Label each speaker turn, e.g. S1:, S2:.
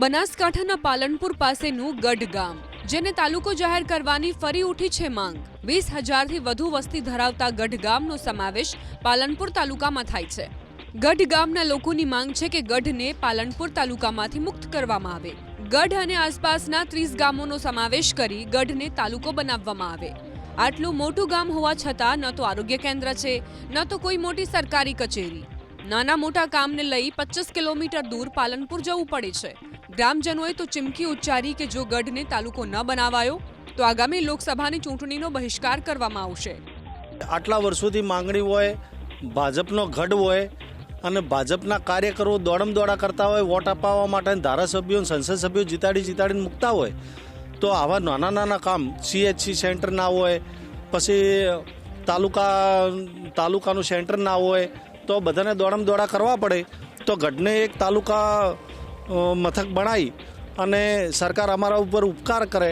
S1: બનાસકાંઠાના પાલનપુર પાસેનું ગઢ ગામ જેને તાલુકો જાહેર કરવાની ફરી ઉઠી છે માંગ. વીસ હજારથી વધુ વસ્તી ધરાવતા ગઢ ગામનો સમાવેશ પાલનપુર તાલુકામાં થાય છે. ગઢ ગામના લોકોની માંગ છે કે ગઢને પાલનપુર તાલુકામાંથી મુક્ત કરવામાં આવે. ગઢ અને આસપાસના ત્રીસ ગામોનો સમાવેશ કરી ગઢને તાલુકો બનાવવામાં આવે. આટલું મોટું ગામ હોવા છતાં ન તો આરોગ્ય કેન્દ્ર છે, ન તો કોઈ મોટી સરકારી કચેરી. નાના મોટા કામને લઈ પચીસ કિલોમીટર દૂર પાલનપુર જવું પડે છે. ગ્રામજનોએ તો ચીમકી ઉચ્ચારી કે જો ગઢને તાલુકો ન બનાવાયો, તો આગામી લોકસભાની ચૂંટણીનો બહિષ્કાર કરવામાં આવશે.
S2: આટલા વર્ષોથી માંગણી હોય, ભાજપનો ગઢ હોય અને ભાજપના કાર્યકરો દોડમ દોડા કરતા હોય, વોટ અપાવવા માટે ધારાસભ્યો સંસદ સભ્યો જીતાડી જીતાડીને મૂકતા હોય, તો આવા નાના નાના કામ સીએચસી સેન્ટર ના હોય, પછી તાલુકા, તાલુકાનું સેન્ટર ના હોય તો બધાને દોડમ દોડા કરવા પડે. તો ગઢને એક તાલુકા મથક બનાવી અને સરકાર અમારા ઉપર ઉપકાર કરે.